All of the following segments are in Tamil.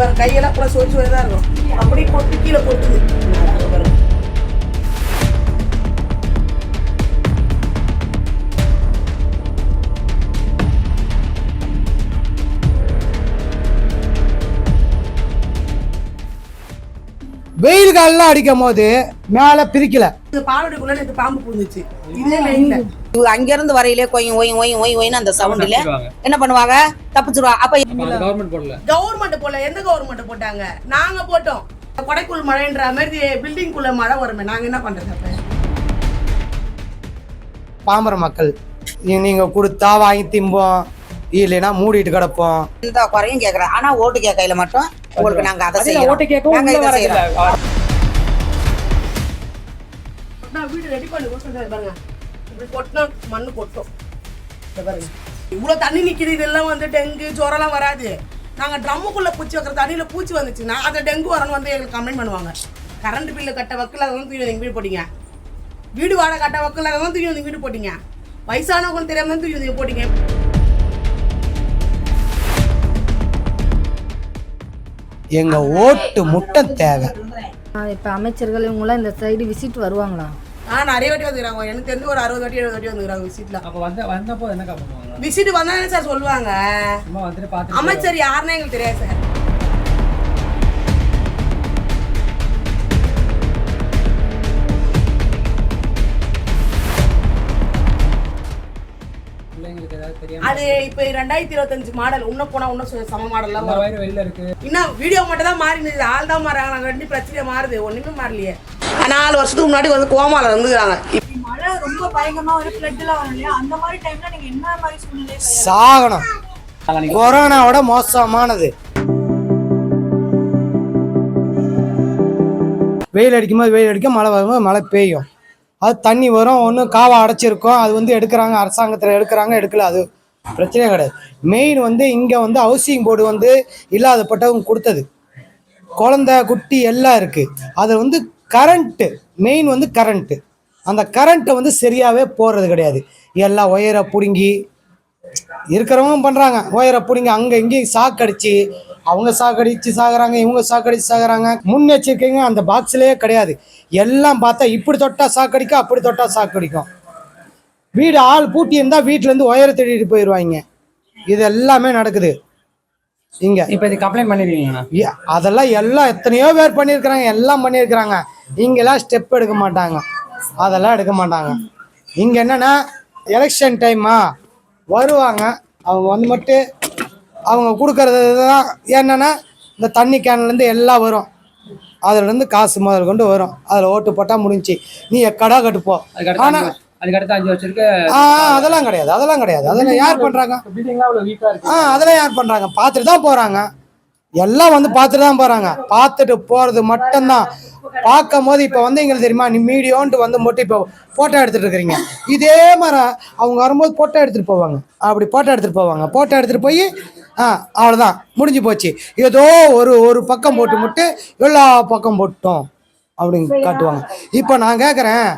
பாரு கையெல்லாம் கூட சொரிச்சு தான் இருக்கும். அப்படி கொட்டு கீழே பாருங்க. வெயில் காலெல்லாம் அடிக்கும் போது மேலே பிரிக்கல. நேற்று பாம்பு பூந்துச்சு. இதே லைன்ல இவங்க அங்கிருந்து வரையிலே கொய் ஒய் ஒய் ஒய் ஒய்னு அந்த சவுண்டில் என்ன பண்ணுவாங்க? தப்பிச்சிருவாங்க அப்ப கவர்மெண்ட் போடல. கவர்மெண்ட் போல எந்த கவர்மெண்ட் போட்டாங்க? நாங்க போட்டோம். கொடைக்குள் மழைன்ற மாதிரி பில்டிங் குள்ள மழை வருமே. நாங்க என்ன பண்றது அப்ப? பாமர மக்கள் நீ- நீங்க கொடுத்தா வாங்கி திம்போம். இல்லைன்னா மூடிட்டு கிடப்போம். எந்த குறையும் கேக்குறேன் ஆனா ஓட்டு கேட்கையில மட்டும் உங்களுக்கு நாங்க அதை அதுல ஓட்டு செய்யறோம் கேட்கவும் நாங்க இதை செய்யறோம். நான் வீடு ரெடி பண்ணி. பாருங்க. இப்படி கொட்டினா மண்ணு கொட்டும். பாருங்க. இவ்வளோ தண்ணி நிற்கிது இதெல்லாம் வந்து டெங்கு ஜுரம்லாம் வராது. நாங்கள் ட்ரம்முக்குள்ளே பூச்சி வைக்கிற தண்ணியில் பூச்சி வந்துச்சுன்னா அந்த டெங்கு வரணும் வந்து எங்களுக்கு கம்ப்ளைண்ட் பண்ணுவாங்க. கரண்ட் பில்லு கட்ட வக்கில் அதை வந்து தூக்கி வந்து எங்கள் வீடு போட்டீங்க? வீடு வாடகை கட்ட வக்கில் அதை வந்து தூக்கி வந்து வீடு போட்டீங்க? வயசானவங்க தெரியாம தான் தூக்கி வந்து போட்டீங்க. எங்க ஓட்டு முட்டை தேவை. இப்போ அமைச்சர்கள் இவங்களாம் இந்த சைடு விசிட் வருவாங்களா? ஆ நிறைய வாட்டி வந்துக்கிறாங்க. எனக்கு தெரிஞ்சு ஒரு அறுபது வாட்டி எழுபது வாட்டி வந்துக்கிறாங்க விசிட்டில் அப்ப வந்த வந்தப்போ என்ன பண்ணுவாங்க? விசிட் வந்தா என்ன சார் சொல்லுவாங்க அமைச்சர் யாருன்னே எங்களுக்கு தெரியாது சார் அது இப்போ ரெண்டாயிரத்தி இருபத்தஞ்சு மாடல் இன்னும் போனா இன்னும் சம மாடல்லாம் இந்த வரும். வெளில இருக்கு. இன்னும் வீடியோ மட்டும் தான் மாறி இருந்தது ஆள் தான் மாறாங்க ரெண்டு பிரச்சனையே மாறுது. ஒண்ணுமே மாறலையே. நாலு வருஷத்துக்கு முன்னாடி வந்து கோமால வந்துக்கிறாங்க மழை ரொம்ப பயங்கரமா ஒரு ஃப்ளட்லாம் வரும் இல்லையா? அந்த மாதிரி டைம்ல நீங்க என்ன மாதிரி சூழ்நிலை சாகணும் கொரோனாவோட மோசமானது. வெயில் அடிக்கும்போது வெயில் அடிக்கும் மழை வரும்போது மழை பெய்யும். அது தண்ணி வரும் ஒன்று காவா அடைச்சிருக்கும் அது வந்து எடுக்கிறாங்க அரசாங்கத்தில் எடுக்கிறாங்க எடுக்கல அது பிரச்சனையே கிடையாது. மெயின் வந்து இங்கே வந்து ஹவுசிங் போர்டு வந்து இல்லாதப்பட்டவங்க கொடுத்தது. குழந்த குட்டி எல்லாம் இருக்குது அது வந்து கரண்ட்டு மெயின் வந்து கரண்ட்டு அந்த கரண்ட்டை வந்து சரியாகவே போடுறது கிடையாது. எல்லாம் ஒயரை பிடுங்கி இருக்கிறவங்க பண்ணுறாங்க ஒயரை பிடுங்கி அங்கே இங்கேயும் சாக்கடிச்சு அவங்க சாக்கடிச்சு சாகுறாங்க இவங்க சாக்கடிச்சு சாகுறாங்க. முன்னெச்சரிக்கைங்க அந்த பாக்ஸ்லேயே கிடையாது. எல்லாம் பார்த்தா இப்படி தொட்டா சாக்கடிக்கும் அப்படி தொட்டா சாக்கடிக்கும் வீடு ஆள் பூட்டி இருந்தால் வீட்டிலேருந்து ஒயரை தேடிட்டு போயிடுவாங்க இது எல்லாமே நடக்குது. இங்கே. இப்போ இது கம்ப்ளைண்ட் பண்ணிருக்கீங்கண்ணா ஏ- அதெல்லாம் எல்லாம் எத்தனையோ பேர் பண்ணியிருக்கிறாங்க எல்லாம் பண்ணியிருக்கிறாங்க. இங்கெல்லாம் ஸ்டெப் எடுக்க மாட்டாங்க. அதெல்லாம் எடுக்க மாட்டாங்க. இங்கே என்னன்னா எலெக்ஷன் டைமா வருவாங்க. அவங்க வந்து மட்டும் அவங்க கொடுக்கறது தான் என்னன்னா இந்த தண்ணி கேன்லேருந்து எல்லாம் வரும். அதுலேருந்து காசு முதல் கொண்டு வரும். அதில் ஓட்டு போட்டால் முடிஞ்சுச்சு நீ கடை கட்டுப்போ. அதுக்கடுத்து ஆனால் அதுக்கடுத்து அஞ்சு வருஷத்துக்கு ஆ அதெல்லாம் கிடையாது அதெல்லாம் கிடையாது. அதெல்லாம் யார் பண்ணுறாங்க ஆ அதெல்லாம் யார் பண்ணுறாங்க பார்த்துட்டு தான் போகிறாங்க எல்லாம் வந்து பார்த்துட்டு தான் போகிறாங்க பார்த்துட்டு போகிறது மட்டும்தான். பார்க்கும் போது இப்போ வந்து எங்களுக்கு தெரியுமா நீ மீடியோன்ட்டு வந்து மட்டும் இப்போ ஃபோட்டோ எடுத்துகிட்டு இருக்கிறீங்க. இதே மாதிரி அவங்க வரும்போது ஃபோட்டோ எடுத்துகிட்டு போவாங்க. அப்படி ஃபோட்டோ எடுத்துகிட்டு போவாங்க. ஃபோட்டோ எடுத்துகிட்டு போய் ஆ அவ்வளோதான் முடிஞ்சு போச்சு. ஏதோ ஒரு ஒரு பக்கம் போட்டு முட்டு எல்லா பக்கம் போட்டோம். அப்படின்னு காட்டுவாங்க. இப்போ நான் கேட்குறேன்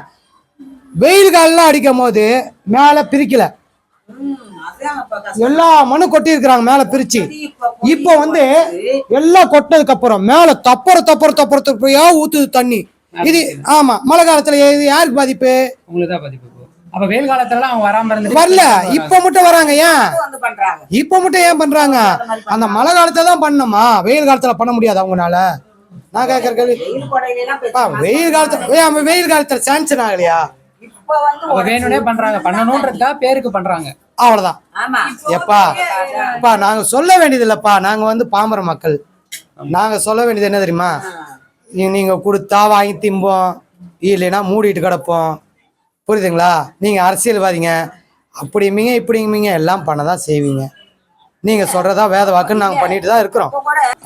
வெயில் காலெலாம் அடிக்கும் போது மேலே பிரிக்கலை. எல்லா மனு கொட்டி இருக்கிறாங்க மேல பிரிச்சு. இப்போ வந்து எல்லாம் கொட்டினதுக்கு அப்புறம் மேல தப்புற தப்புற தப்புற தப்புறையா ஊத்துது தண்ணி. இது ஆமா மழை காலத்துல இது யாருக்கு பாதிப்பு? உங்களுக்கு தான் பாதிப்பு. அப்ப வெயில் காலத்துலலாம் அவங்க வராம இருந்து வரல. இப்ப மட்டும் வராங்க ஏன்? வந்து பண்றாங்க. இப்ப மட்டும் ஏன் பண்றாங்க? அந்த மழை காலத்துல தான் பண்ணணுமா? வெயில் காலத்துல பண்ண முடியாது அவங்கனால. நான் கேட்கற கேள்வி. வெயில் காலத்துல வெயில் காலத்துல சான்சன் ஆகலையா இப்ப வந்து அப்ப வேணும்னே பண்றாங்க. பண்ணணும்ன்றதுக்காக பேருக்கு பண்றாங்க. அவ்வளவுதான். எப்பா அப்பா நாங்க சொல்ல வேண்டியது இல்லப்பா நாங்க வந்து பாமர மக்கள். நாங்க சொல்ல வேண்டியது என்ன தெரியுமா? நீங்க கொடுத்தா வாங்கி திம்போம். இல்லைன்னா மூடிட்டு கிடப்போம். புரியுதுங்களா? நீங்க அரசியல்வாதிங்க. அப்படிமீங்க இப்படிங்க எல்லாம் பண்ண தான் செய்வீங்க. நீங்க சொல்றதா வேத வாக்குன்னு நாங்க பண்ணிட்டு தான் இருக்கிறோம்.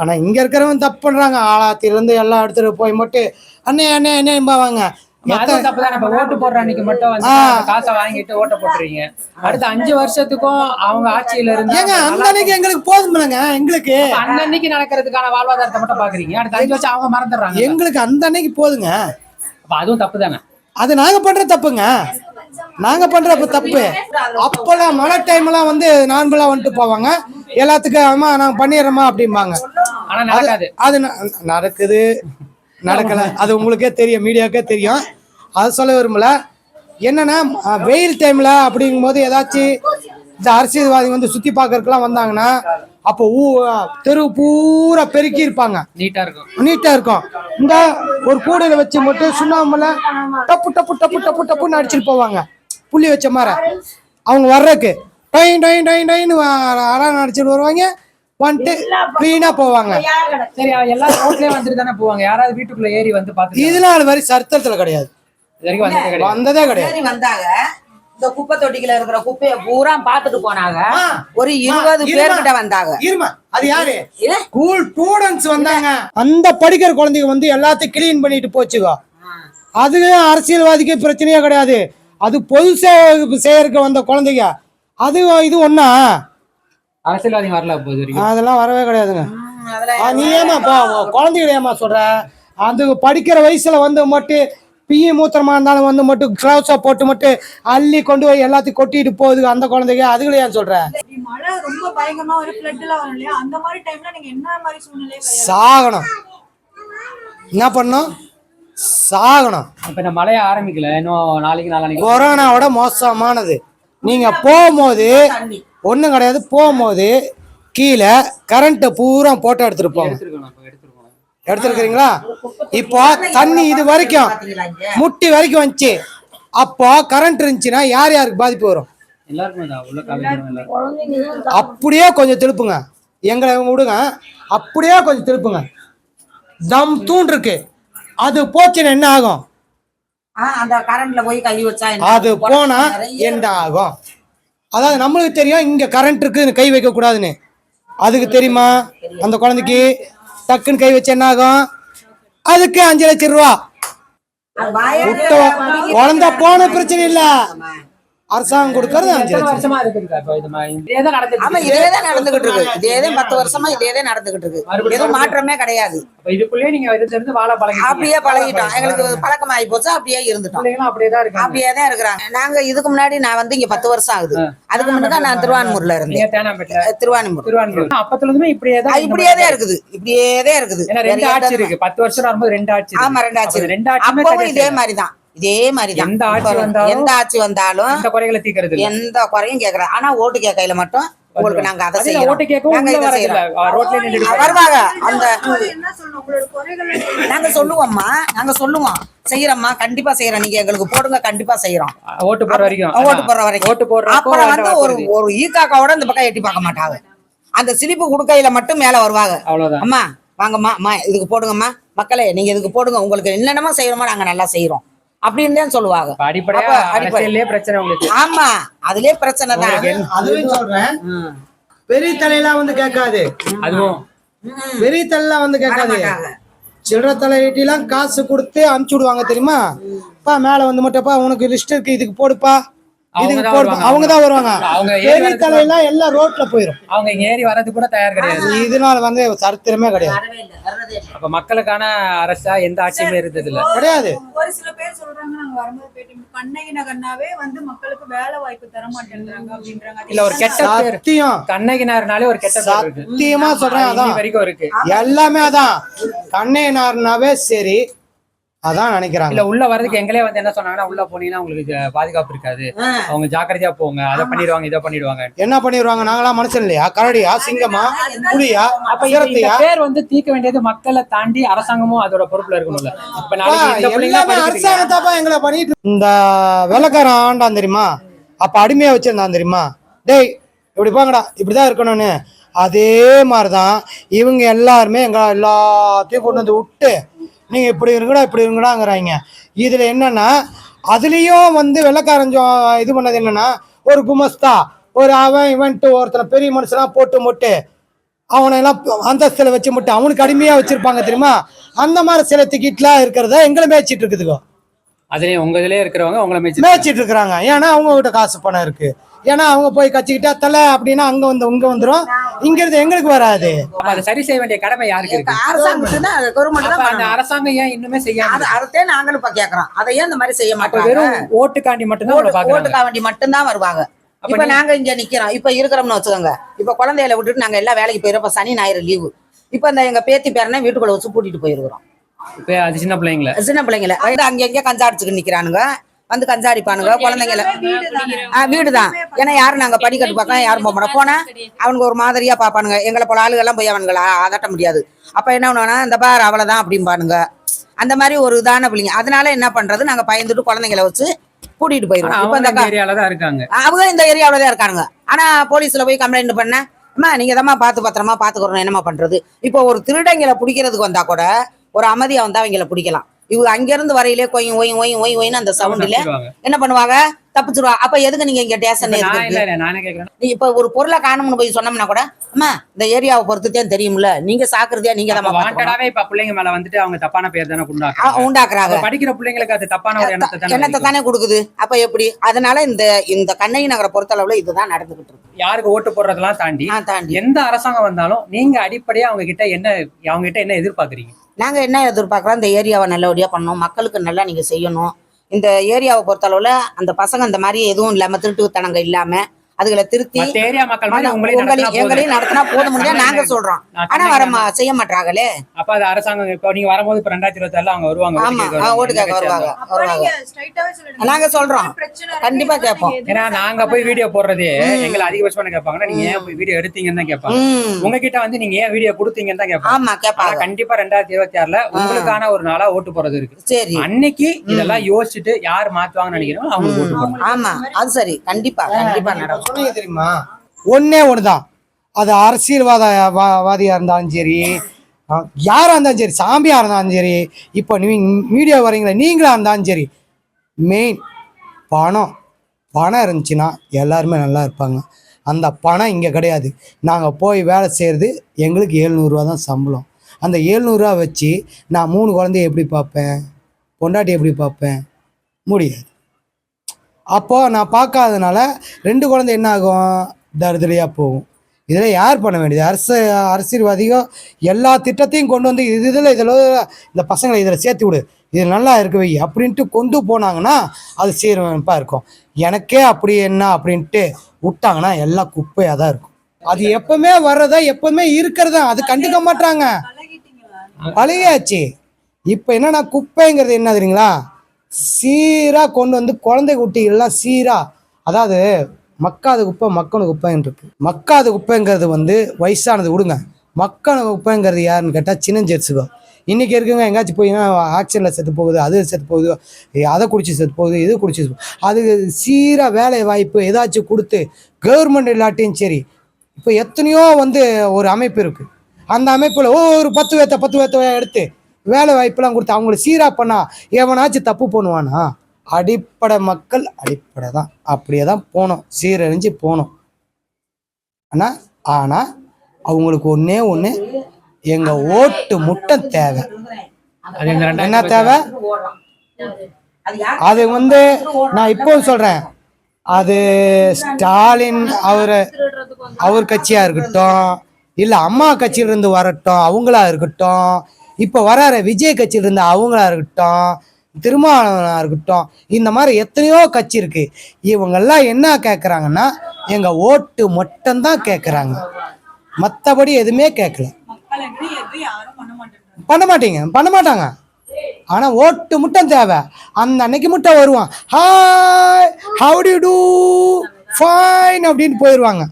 ஆனா இங்க இருக்கிறவங்க தப்பு பண்றாங்க. ஆளாத்தில இருந்து எல்லாம் எடுத்துட்டு போய் மட்டும் அண்ணே அண்ணே அண்ணே வாங்க ஓட்டு போடுற அன்னைக்கு மட்டும். அந்த காசை வாங்கிட்டு ஓட்ட போட்டுறீங்க அடுத்த அஞ்சு வருஷத்துக்கும் அவங்க ஆட்சியில இருந்து அந்த அன்னைக்கு எங்களுக்கு போதும் எங்களுக்கு. அன்னன்னைக்கு நடக்கிறதுக்கான வாழ்வாதாரத்தை மட்டும் பாக்குறீங்க. அடுத்த அஞ்சு வருஷம் அவங்க மறந்துடுறாங்க. எங்களுக்கு அந்த அன்னைக்கு போதுங்க. அதுவும் தப்பு தானே அது நாங்க பண்ற தப்புங்க. நாங்க பண்ற தப்பு. அப்பெல்லாம் மழை டைம்லாம் வந்து நார்மலா வந்துட்டு போவாங்க. எல்லாத்துக்கும் ஆமா நாங்க பண்ணிடுறோமா அப்படிம்பாங்க. அது நடக்குது. நடக்கல. அது உங்களுக்கே தெரியும் மீடியாவுக்கே தெரியும். அது சொல்ல விரும்பல. என்னன்னா வெயில் டைம்ல அப்படிங்கும்போது ஏதாச்சும் இந்த அரசியல்வாதி வந்து சுத்தி பார்க்கறதுக்குலாம் வந்தாங்கன்னா அப்போ ஊ தெரு பூரா பெருக்கி இருப்பாங்க. நீட்டா இருக்கும். நீட்டா இருக்கும். இந்த ஒரு கூடையில வச்சு மட்டும் சுண்ணாம்புல டப்பு டப்பு டப்பு டப்பு டப்புன்னு அடிச்சுட்டு போவாங்க. புள்ளி வச்ச மாதிரி. அவங்க வர்றதுக்கு. டொயின் டொயின் டொயின் டொயின்னு அரண் அடிச்சுட்டு வருவாங்க. வந்துட்டு க்ளீனா போவாங்க. சரி எல்லா ரோட்லயே வந்துட்டு தானே போவாங்க. யாராவது வீட்டுக்குள்ள ஏறி வந்து பாத்து இதெல்லாம் அது மாதிரி சரித்திரத்துல கிடையாது. வந்ததே கிடையாது. வந்ததே கிடையாது. சரி வந்தாங்க. இந்த குப்பை தொட்டிக்குள்ள இருக்கிற குப்பைய பூரா பாத்துட்டு போனாங்க. ஒரு இருபது இருமா. பேர்கிட்ட வந்தாங்க. அது யாரு? ஸ்கூல் ஸ்டூடெண்ட்ஸ் வந்தாங்க. அந்த படிக்கிற குழந்தைங்க வந்து எல்லாத்தையும் கிளீன் பண்ணிட்டு போச்சுக்கோ. அது அரசியல்வாதிக்கு பிரச்சனையே கிடையாது. அது பொது சேவை செய்யறதுக்கு வந்த குழந்தைங்க. அது இது ஒண்ணா? அரசியல்வாதிங்க வரல அதெல்லாம் வரவே கிடையாதுங்க. நீ ஏமா பா குழந்தைகளை ஏமா சொல்ற? அது படிக்கிற வயசுல வந்து மட்டும் பிஇ மூத்திரமா இருந்தாலும் வந்து மட்டும் கிளவுஸா போட்டு மட்டும் அள்ளி கொண்டு போய் எல்லாத்தையும் கொட்டிட்டு போகுது அந்த குழந்தைங்க. அதுகளை ஏன் சொல்ற? இப்படி மழை ரொம்ப பயங்கரமா ஒரு ஃபிளட் எல்லாம் வரும் இல்லையா? அந்த மாதிரி டைம்ல நீங்க என்ன மாதிரி சூழ்நிலை சாகணும். என்ன பண்ணணும்? சாகணும். இப்ப இந்த மழைய ஆரம்பிக்கல. இன்னும் நாளைக்கு நாளானிக்கு கொரோனாவோட மோசமானது. நீங்க போகும்போது ஒண்ணும் கிடையாது. போகும்போது கீழே கரண்ட்டை பூரா போட்டோ எடுத்துட்டு போங்க எடுத்துருக்கோம் இப்ப தண்ணி இது வரைக்கும் முட்டி வரைக்கும் வந்துச்சு. அப்போ கரண்ட் இருந்துச்சுன்னா யார் யாருக்கு பாதிப்பு வரும்? அப்படியே கொஞ்சம் திருப்புங்க. எங்களை விடுங்க. அப்படியே கொஞ்சம் திருப்புங்க. தம் தூண் இருக்கு. அது போச்சுன்னா என்ன ஆகும்? அது? போனா என்ன ஆகும்? அதாவது நம்மளுக்கு தெரியும் இங்க கரண்ட் இருக்கு கை வைக்க கூடாதுன்னு அதுக்கு தெரியுமா? அந்த குழந்தைக்கு டக்குன்னு கை வச்சு என்ன ஆகும் அதுக்கு அஞ்சு லட்சம் ரூபா. குழந்தை போன பிரச்சனை இல்ல. அரசாங்கம் கொடுக்கறது அஞ்சு வருஷமா இது மாதிரி? இதே தான் நடந்துட்டு ஆமா இருக்கு. இதேதான் நடந்துகிட்டு இருக்கு. இதேதான் பத்து வருஷமா இதேதான் நடந்துகிட்டு இருக்கு. எதுவும் மாற்றமே கிடையாது. அப்ப இதுக்குள்ளேயே நீங்க இருந்து வாழ பழகி அப்படியே பழகிட்டோம். எங்களுக்கு பழக்கமாயி போச்சு. அப்படியே இருந்துட்டோம். அப்படியே தான் இருக்காங்க. அப்படியே தான் இருக்கிறாங்க. நாங்க இதுக்கு முன்னாடி நான் வந்து இங்க பத்து வருஷம் ஆகுது. அதுக்கு முன்னாடி நான் திருவான்மூர்ல இருந்தேன். திருவான்மூர். திருவான்மூர். அப்பத்துல இருந்துமே இப்படியே தான் இப்படியே தான் இருக்குது. இப்படியே தான் இருக்குது. ஏன்னா ரெண்டு ஆட்சி இருக்கு. பத்து வருஷம் வரும்போது ரெண்டு ஆட்சி இருக்கு. ஆமா ரெண்டு ஆட்சி இருக்கு. ரெண்டு சரியா இதே செய்யல. மாதிரிதான் இதே மாதிரிதான். எந்த ஆட்சி வந்தாலும் எந்த ஆட்சி வந்தாலும் குறைகளை தீக்கிறது. எந்த குறையும் கேக்குறேன் ஆனா ஓட்டு கேட்கையில மட்டும் உங்களுக்கு நாங்க அதை செய்யறோம். ஓட்டு கேட்கவும் வருவாங்க. அந்த என்ன சொல்லணும் உங்களோட குறைகள் நாங்க சொல்லுவோம்மா. நாங்க சொல்லுவோம். செய்யறோம்மா. கண்டிப்பா செய்யறோம். நீங்க எங்களுக்கு போடுங்க. கண்டிப்பா செய்யறோம். ஓட்டு போற வரைக்கும். ஓட்டு போடுற வரைக்கும். ஓட்டு போடுறப்போ அப்புறம் வந்து ஒரு. ஒரு ஈக்காக்காவோட இந்த பக்கம் எட்டி பார்க்க மாட்டாங்க. அந்த சிலிப்பு குடுக்கையில மட்டும் மேல வருவாங்க. அவ்வளவுதான். அம்மா வாங்கம்மா அம்மா இதுக்கு போடுங்கம்மா. மக்களே நீங்க இதுக்கு போடுங்க. உங்களுக்கு என்னென்னமோ செய்யறோமோ நாங்க நல்லா செய்யறோம். அப்படின்னு தான் சொல்லுவாங்க. அடிப்படையா. அரசியல்லயே பிரச்சனை உங்களுக்கு. ஆமா அதுலயே பிரச்சனை தான். அதுவும் சொல்றேன். பெரிய தலையெல்லாம் வந்து கேட்காது. அதுவும். பெரிய தலையெல்லாம் வந்து கேட்காது. சில்லற தலையீட்டிலாம் காசு கொடுத்து அனுப்பிச்சு விடுவாங்க தெரியுமா பா மேல வந்து மட்டும்ப்பா உனக்கு லிஸ்ட் இருக்கு இதுக்கு போடுப்பா. இதுக்கு வருவாங்க. அவங்க தான் வருவாங்க. தலையெல்லாம் எல்லாம் ரோட்ல போயிடும் அவங்க இங்க ஏறி வர்றது கூட தயார் கிடையாது. இதனால வந்து சரித்திரமே கிடையாது. வரவே இல்லை, வர்றதே இல்லை. அப்ப மக்களுக்கான அரசா எந்த ஆட்சியுமே இருந்தது இல்ல கிடையாது. ஒரு சில பேர் சொல்றாங்க நாங்க வரும்போது பேட்டி கண்ணகி நகர்னாவே வந்து மக்களுக்கு வேலை வாய்ப்பு தர மாட்டேங்கிறாங்க அப்படின்றாங்க. அது இல்ல ஒரு கெட்ட சத்தியம். கண்ணகினார்னாலே ஒரு கெட்ட சத்தியமா சொல்றேன் அதான். வரைக்கும் இருக்கு. எல்லாமே அதான். கண்ணையனார்னாவே சரி அதான் நினைக்கிறாங்க. இல்ல உள்ள வர்றதுக்கு எங்களே வந்து என்ன சொன்னாங்கன்னா உள்ள போனீங்கன்னா உங்களுக்கு பாதுகாப்பு இருக்காது. அவங்க ஜாக்கிரதையா போங்க. அதை பண்ணிடுவாங்க இதை பண்ணிடுவாங்க. என்ன பண்ணிடுவாங்க? நாங்களாம் மனுஷன் இல்லையா? கரடியா? சிங்கமா? புலியா? அப்ப பேர் வந்து தீர்க்க வேண்டியது மக்களை தாண்டி அரசாங்கமும் அதோட பொறுப்புல இருக்கணும்ல. இப்ப நாளைக்கு அரசாங்கத்தாப்பா எங்களை பண்ணிட்டு இந்த வெள்ளக்காரன் ஆண்டான் தெரியுமா? அப்ப அடிமையா வச்சிருந்தான் தெரியுமா? டேய் இப்படி போங்கடா. இப்படிதான் இருக்கணும்னு. அதே மாதிரிதான் இவங்க எல்லாருமே எங்க எல்லாத்தையும் கொண்டு வந்து விட்டு நீங்க இப்படி இருங்கடா இப்படி இருங்கடாங்கிறாங்க இதுல என்னன்னா அதுலயும் வந்து வெள்ளக்காரன் ஜோ- இது பண்ணது என்னன்னா ஒரு குமஸ்தா ஒரு அவன் இவன்ட்டு ஒருத்தனை பெரிய மனுஷனா போட்டு மொட்டு அவனை எல்லாம் அந்தஸ்துல வச்சு மட்டும் அவனுக்கு அடிமையா வச்சிருப்பாங்க தெரியுமா? அந்த மாதிரி சில டிக்கெட்லாம் இருக்கிறத எங்களை மேய்ச்சிட்டு இருக்குதுங்க அதுலயும் உங்க இதுலயே இருக்கிறவங்க உங்களை மேய்ச்சி மேய்ச்சிட்டு இருக்கிறாங்க. ஏன்னா அவங்க கிட்ட காசு பணம் இருக்கு. ஏன்னா அவங்க போய் கச்சிக்கிட்டா தலை அப்படின்னா அங்க வந்து இங்க வந்துரும். இங்க இருந்து எங்களுக்கு வராது. அதை சரி செய்ய வேண்டிய கடமை யாருக்கு இருக்கு? தான் கவர்மெண்ட் தான் அந்த. அரசாங்கம் ஏன் இன்னுமே செய்யாம அது நாங்களும் இப்ப கேக்குறோம். அதை ஏன் இந்த மாதிரி செய்ய மாட்டாங்க. வெறும் ஓட்டுக்காண்டி மட்டும்தான் உங்களை ஓட்டு பாக்குறாங்க. ஓட்டுக்கா வண்டி மட்டும்தான் வருவாங்க. இப்ப நாங்க இங்க நிக்கிறோம். இப்ப இருக்கிறோம்னு வச்சுக்கோங்க. இப்ப குழந்தைகளை விட்டுட்டு நாங்க எல்லா வேலைக்கு இப்ப சனி ஞாயிறு லீவு இப்போ இந்த எங்க பேத்தி பேரனை வீட்டுக்குள்ள வச்சு கூட்டிட்டு போயிருக்கிறோம். இப்ப அது சின்ன பிள்ளைங்கள. சின்ன பிள்ளைங்கள. அங்க எங்க கஞ்சா அடிச்சுட்டு நிக்கிறானுங்க. வந்து கஞ்சா அடிப்பானுங்க குழந்தைங்கள. வீடு தான் ஏன்னா யாரும் நாங்க படிக்கட்டு பக்கம் யாரும் போக மாட்டோம். போனா அவனுக்கு ஒரு மாதிரியா பாப்பானுங்க எங்களை போல ஆளுகெல்லாம் போய் அவனுங்களை அதட்ட முடியாது. அப்ப என்ன பண்ணுவானா இந்த பார் அவ்வளவுதான் அப்படிம்பானுங்க. அந்த மாதிரி ஒரு இதான பிள்ளைங்க. அதனால என்ன பண்றது? நாங்க பயந்துட்டு குழந்தைங்கள வச்சு கூட்டிட்டு போயிருவோம். இப்ப இந்த அவங்க க- ஏரியால தான் இருக்காங்க. அவங்க இந்த ஏரியாவில தான் இருக்கானுங்க. ஆனா போலீஸ்ல போய் கம்ப்ளைண்ட் பண்ண அம்மா நீங்க தாம்மா பார்த்து பத்திரமா பாத்துக்கிறோம் என்னம்மா பண்றது? இப்போ ஒரு திருடங்களை பிடிக்கிறதுக்கு வந்தா கூட ஒரு அமைதியா வந்தா அவங்கள பிடிக்கலாம். இவங்க அங்க இருந்து வரையிலே கொய் ஒய் ஒய் ஒய் ஒய்னு அந்த சவுண்ட்ல தப்பிச்சிருவாங்க. என்ன பண்ணுவாங்க? தப்பிச்சிருவா. அப்ப எதுக்கு நீங்க இங்க கேக்குறேன். நீ இப்ப ஒரு பொருளை காணும்னு போய் சொன்னோம்னா கூட அம்மா இந்த ஏரியாவை பொறுத்துதான் தெரியும்ல. நீங்க சாக்குறதா நீங்க வாண்டடாவே இப்ப பிள்ளைங்க மேல வந்துட்டு அவங்க தப்பான பேர் தானே உண்டாக்குறாங்க. படிக்கிற பிள்ளைங்களுக்கு அது தப்பான ஒரு எண்ணத்தை தானே கொடுக்குது. அப்ப எப்படி? அதனால இந்த இந்த கண்ணகி நகரை பொறுத்தளவுல இதுதான் நடந்துகிட்டு இருக்கு. யாருக்கு ஓட்டு போடுறதெல்லாம் தாண்டி தாண்டி. எந்த அரசாங்கம் வந்தாலும் நீங்க அடிப்படையா அவங்க கிட்ட என்ன அவங்க கிட்ட என்ன எதிர்பார்க்கறீங்க? நாங்கள் என்ன எதிர்பார்க்குறோம்? இந்த ஏரியாவை நல்லபடியாக பண்ணணும். மக்களுக்கு நல்லா நீங்கள் செய்யணும். இந்த ஏரியாவை பொறுத்தளவில் அந்த பசங்க அந்த மாதிரி எதுவும் இல்லாமல் திருட்டுத்தனங்க இல்லாமல் அதுகளை திருத்தி. எங்களையும் நடத்தினா போதும் முடியாது நாங்க சொல்றோம். ஆனா வர செய்ய மாட்டாங்களே அப்ப அது அரசாங்கம் இப்ப நீங்க வரும்போது இப்ப ரெண்டாயிரத்தி இருபத்தி ஆறுல அவங்க வருவாங்க ஆமா ஓட்டு கேட்க ஆ, வருவாங்க. வருவாங்க. நீங்க சொல்றோம். கண்டிப்பா கேட்போம். ஏன்னா நாங்க போய் வீடியோ போடுறதே எங்களை அதிகபட்சமா கேட்பாங்கன்னா நீங்க ஏன் போய் வீடியோ எடுத்தீங்கன்னு தான் கேட்பாங்க. உங்ககிட்ட வந்து நீங்க ஏன் வீடியோ கொடுத்தீங்கன்னு தான் கேட்பாங்க. ஆமா கேட்பாங்க. கண்டிப்பா ரெண்டாயிரத்தி இருபத்தி ஆறுல உங்களுக்கான ஒரு நாளா ஓட்டு போறது இருக்கு. சரி. அன்னைக்கு இதெல்லாம் யோசிச்சுட்டு யார் மாத்துவாங்கன்னு நினைக்கிறோம் அவங்களுக்கு ஓட்டு ஆமா அது சரி. கண்டிப்பா கண்டிப்பா நடக்கும். சொன்னீங்க தெரியுமா? ஒன்னே ஒண்ணுதான். அது அரசியல்வாத வா- வாதியா இருந்தாலும் சரி யாரா இருந்தாலும் சரி சாம்பியா இருந்தாலும் சரி இப்போ நீங்க மீடியா வரீங்களா நீங்களா இருந்தாலும் சரி மெயின் பணம். பணம் இருந்துச்சுன்னா எல்லாருமே நல்லா இருப்பாங்க. அந்த பணம் இங்கே கிடையாது. நாங்கள் போய் வேலை செய்கிறது எங்களுக்கு ஏழ்நூறுரூவா தான் சம்பளம். அந்த ஏழ்நூறுவா வச்சு நான் மூணு குழந்தைய எப்படி பார்ப்பேன்? பொண்டாட்டி எப்படி பார்ப்பேன்? முடியாது. அப்போ நான் பார்க்காதனால ரெண்டு குழந்தை என்ன ஆகும்? தரிதிரியாக போகும். இதில் யார் பண்ண வேண்டியது? அரசு அரசியல்வாதிகள் எல்லா திட்டத்தையும் கொண்டு வந்து இது இதில் இதில் இந்த பசங்களை இதில் சேர்த்து விடு. இது நல்லா இருக்கு வை அப்படின்ட்டு கொண்டு போனாங்கன்னா அது சீரமைப்பாக இருக்கும். எனக்கே அப்படி என்ன அப்படின்ட்டு விட்டாங்கன்னா எல்லாம் குப்பையாக தான் இருக்கும். அது எப்பவுமே வர்றதா எப்பவுமே இருக்கிறதா அது கண்டுக்க மாட்டாங்க. பழகியாச்சு. இப்போ என்னன்னா குப்பைங்கிறது என்ன தெரியுங்களா? சீராக கொண்டு வந்து குழந்தை குட்டிகள்லாம் சீராக அதாவது மக்காத குப்பை மக்கனு குப்பைன்னு இருக்கு. மக்காத குப்பைங்கிறது வந்து வயசானது விடுங்க. மக்கனு குப்பைங்கிறது யாருன்னு கேட்டால் சின்னஞ்செருசுகோ இன்றைக்கி இருக்குங்க எங்கேயாச்சும் போய் ஆக்சிடென்ட்டில் செத்து போகுது அது செத்து போகுது அதை குடிச்சு செத்து போகுது இது குடிச்சு செத்து அது சீராக வேலை வாய்ப்பு ஏதாச்சும் கொடுத்து கவர்மெண்ட் இல்லாட்டியும் சரி இப்போ எத்தனையோ வந்து ஒரு அமைப்பு இருக்குது அந்த அமைப்பில் ஓ ஒரு பத்து வேத்த பத்து வேத்த எடுத்து வேலை வாய்ப்பெல்லாம் கொடுத்து அவங்கள சீராக பண்ணா எவனாச்சும் தப்பு பண்ணுவானா? அடிப்படை மக்கள் அடிப்படை தான். அப்படியே தான் போனோம். சீரழிஞ்சு போனோம். ஆனால் ஆனால் அவங்களுக்கு ஒன்றே ஒன்று எங்கள் ஓட்டு முட்டை தேவை. என்ன தேவை? அது வந்து நான் இப்போ சொல்கிறேன் அது ஸ்டாலின் அவர் அவர் கட்சியா இருக்கட்டும் இல்லை அம்மா கட்சியிலிருந்து வரட்டும் அவங்களா இருக்கட்டும் இப்போ வராற விஜய் கட்சியிலிருந்து அவங்களா இருக்கட்டும் திருமாவளவனா இருக்கட்டும் இந்த மாதிரி எத்தனையோ கட்சி இருக்கு. இவங்கெல்லாம் என்ன கேட்குறாங்கன்னா எங்கள் ஓட்டு மட்டும்தான் கேட்குறாங்க மற்றபடி எதுவுமே கேட்கல பண்ண மாட்டீங்க. பண்ண மாட்டாங்க. ஆனால் ஓட்டு மட்டும் தேவை. அந்த அன்னைக்கு மட்டும் வருவான். Hi how do do fine அப்படின்னு போயிடுவாங்க